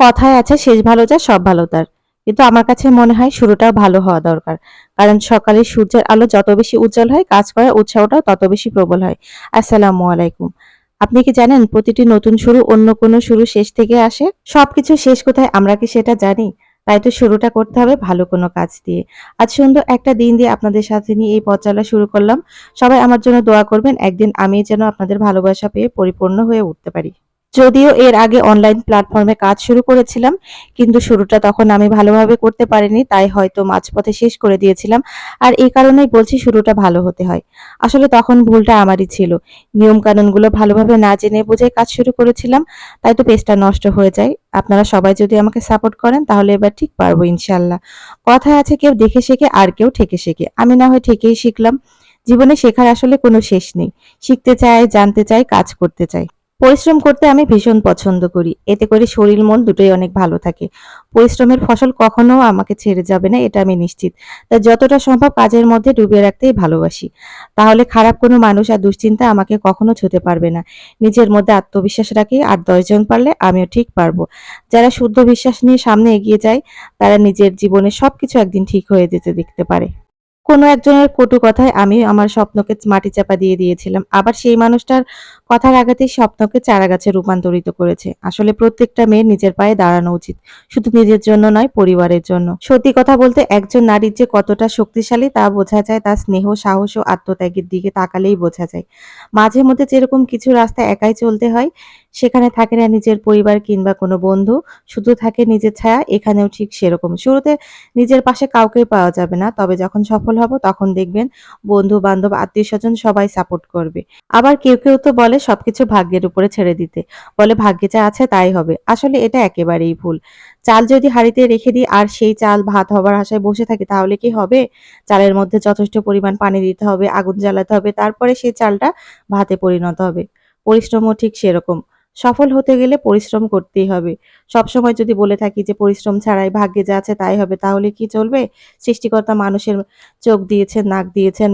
কথায় আছে, শেষ ভালো যার সব ভালো তার। কিন্তু আমার কাছে মনে হয় শুরুটাও ভালো হওয়া দরকার। কারণ সকালে সূর্যের আলো যত বেশি উজ্জ্বল হয়, কাজ করার উৎসাহটাও তত বেশি প্রবল হয়। আসসালামু আলাইকুম। আপনি কি জানেন প্রতিটি নতুন শুরু অন্য কোনো শুরু শেষ থেকে আসে? সবকিছু শেষ কোথায়, আমরা কি সেটা জানি? তাই তো শুরুটা করতে হবে ভালো কোনো কাজ দিয়ে। আজ সুন্দর একটা দিন দিয়ে আপনাদের সাথে নিয়ে এই পথ চলা শুরু করলাম। সবাই আমার জন্য দোয়া করবেন, একদিন আমি যেন আপনাদের ভালোবাসা পেয়ে পরিপূর্ণ হয়ে উঠতে পারি। যদিও এর আগে অনলাইন প্ল্যাটফর্মে কাজ শুরু করেছিলাম, কিন্তু শুরুটা তখন আমি ভালোভাবে করতে পারিনি, তাই হয়তো মাঝপথে শেষ করে দিয়েছিলাম। আর এই কারণেই বলছি শুরুটা ভালো হতে হয়। আসলে তখন ভুলটা আমারই ছিল। নিয়ম কানুনগুলো ভালোভাবে না জেনে বুঝে কাজ শুরু করেছিলাম, তাই তো পেজটা নষ্ট হয়ে যায়। আপনারা সবাই যদি আমাকে সাপোর্ট করেন, তাহলে এবার ঠিক পারব ইনশাল্লাহ কথায় আছে কেউ দেখে শেখে, আর কেউ ঠেকে শেখে। আমি না হয় ঠেকেই শিখলাম। জীবনে শেখার আসলে কোনো শেষ নেই। শিখতে চাই জানতে চাই কাজ করতে চাই পরিশ্রম করতে আমি ভীষণ পছন্দ করি। এতে করে শরীর, মন দুটোই অনেক ভালো থাকে। পরিশ্রমের ফসল কখনো আমাকে ছেড়ে যাবে না, এটা আমি নিশ্চিত। তাই যতটা সম্ভব কাজের মধ্যে ডুবিয়ে রাখতেই ভালোবাসি। তাহলে খারাপ কোনো মানুষ আর দুশ্চিন্তা আমাকে কখনো ছুতে পারবে না। নিজের মধ্যে আত্মবিশ্বাস রাখি আর দশজন পারলে আমিও ঠিক পারব। যারা শুদ্ধ বিশ্বাস নিয়ে সামনে এগিয়ে যায়, তারা নিজের জীবনে সবকিছু একদিন ঠিক হয়ে যেতে দেখতে পারে। কোনো একজনের কটু কথায় আমি আমার স্বপ্নকে মাটি চাপা দিয়ে দিয়েছিলাম। আবার সেই মানুষটার কথার আঘাতেই স্বপ্নকে চারাগাছে রূপান্তরিত করেছে। আসলে প্রত্যেকটা মেয়ের নিজের পায়ে দাঁড়ানো উচিত। শুধু নিজের জন্য নয়, পরিবারের জন্য। সত্যি কথা বলতে একজন নারীর যে কতটা শক্তিশালী তা বোঝা যায়, তার স্নেহ, সাহস ও আত্মত্যাগের দিকে তাকালেই বোঝা যায়। মাঝে মধ্যে যেরকম কিছু রাস্তা একাই চলতে হয় সেখানে থাকে না নিজের পরিবার কিংবা কোনো বন্ধু, শুধু থাকে নিজের ছায়া, এখানেও ঠিক সেরকম। শুরুতে নিজের পাশে কাউকেই পাওয়া যাবে না, তবে যখন সফল হব তখন দেখবেন বন্ধু, বান্ধব, আত্মীয় স্বজন সবাই সাপোর্ট করবে। আবার কেউ কেউ তো বলে সবকিছু ভাগ্যের উপরে ছেড়ে দিতে। বলে ভাগ্যে যা আছে তাই হবে। আসলে এটা একেবারেই ভুল। চাল যদি হাঁড়িতে রেখে দিই আর সেই চাল ভাত হবার আশায় বসে থাকি তাহলে কি হবে? চালের মধ্যে যথেষ্ট পরিমাণ পানি দিতে হবে, আগুন জ্বালাতে হবে, তারপরে সেই চালটা ভাতে পরিণত হবে। পরিশ্রমও ঠিক সেরকম। সফল হতে গেলে পরিশ্রম করতেই হবে। সবসময় যদি বলে থাকি যে, পরিশ্রম ছাড়াই ভাগ্যে যা আছে তাই হবে, তাহলে কি চলবে? সৃষ্টিকর্তা মানুষের চোখ দিয়েছেন, নাক দিয়েছেন,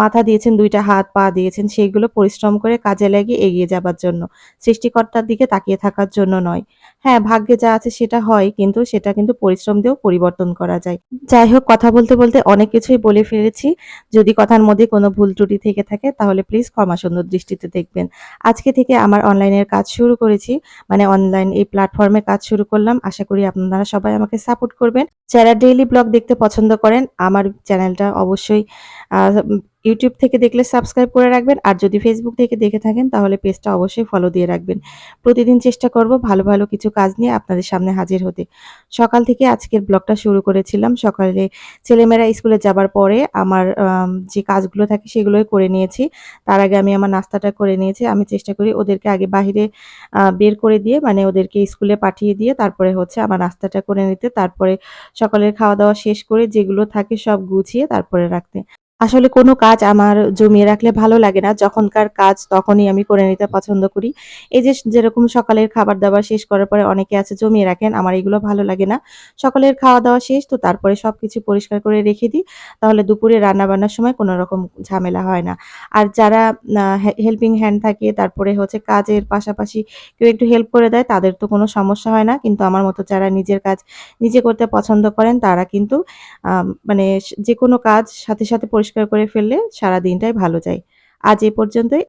মাথা দিয়েছেন, দুইটা হাত, পা দিয়েছেন, সেইগুলো পরিশ্রম করে কাজে লাগিয়ে এগিয়ে যাবার জন্য। সৃষ্টিকর্তার দিকে তাকিয়ে থাকার জন্য নয়। হ্যাঁ ভাগ্যে যা আছে সেটা হয়, কিন্তু সেটা কিন্তু পরিশ্রম দিয়েও পরিবর্তন করা যায়। যাই হোক, কথা বলতে বলতে অনেক কিছুই বলে ফেলেছি। যদি কথার মধ্যে কোনো ভুল ত্রুটি থেকে থাকে, তাহলে প্লিজ ক্ষমা সুন্দর দৃষ্টিতে দেখবেন। আজকে থেকে আমার অনলাইনের কাজ শুরু করেছি। মানে অনলাইন এই প্ল্যাটফর্মে কাজ শুরু করলাম। আশা করি আপনারা সবাই আমাকে সাপোর্ট করবেন। যারা ডেইলি ব্লগ দেখতে পছন্দ করেন, আমার চ্যানেলটা অবশ্যই ইউটিউব থেকে দেখলে সাবস্ক্রাইব করে রাখবেন, আর যদি ফেসবুক থেকে দেখে থাকেন, তাহলে পেজটা অবশ্যই ফলো দিয়ে রাখবেন। প্রতিদিন চেষ্টা করব ভালো ভালো কিছু কাজ নিয়ে আপনাদের সামনে হাজির হতে। সকাল থেকে আজকের ব্লগটা শুরু করেছিলাম। সকালে ছেলেমেয়েরা স্কুলে যাবার পরে আমার যে কাজগুলো থাকে সেগুলোই করে নিয়েছি। তার আগে আমি আমার নাস্তাটা করে নিয়েছি। আমি চেষ্টা করি ওদেরকে আগে বাহিরে বের করে দিয়ে মানে ওদেরকে স্কুলে পাঠিয়ে দিয়ে তারপরে হচ্ছে আমার নাস্তাটা করে নিতে। তারপরে সকালের খাওয়া দাওয়া শেষ করে যেগুলো থাকে সব গুছিয়ে তারপরে রাখতে। আসলে কোনো কাজ আমার জমিয়ে রাখলে ভালো লাগে না। যখনকার কাজ তখনই আমি করে নিতে পছন্দ করি। এই যে যেরকম সকালের খাবার দাবার শেষ করার পরে অনেকে আছে জমিয়ে রাখেন, আমার এগুলো ভালো লাগে না। সকালের খাওয়া দাওয়া শেষ, তো তারপরে সব কিছু পরিষ্কার করে রেখে দিই। তাহলে দুপুরে রান্না বান্নার সময় কোনো রকম ঝামেলা হয় না। আর যারা হেল্পিং হ্যান্ড থাকে, তারপরে হচ্ছে কাজের পাশাপাশি কেউ একটু হেল্প করে দেয়, তাদের তো কোনো সমস্যা হয় না। কিন্তু আমার মতো যারা নিজের কাজ নিজে করতে পছন্দ করেন, তারা কিন্তু মানে যে কোনো কাজ সাথে সাথে পরিষ্কার করে ফেললে সারা দিনটাই ভালো যায়। আজ এ পর্যন্তই।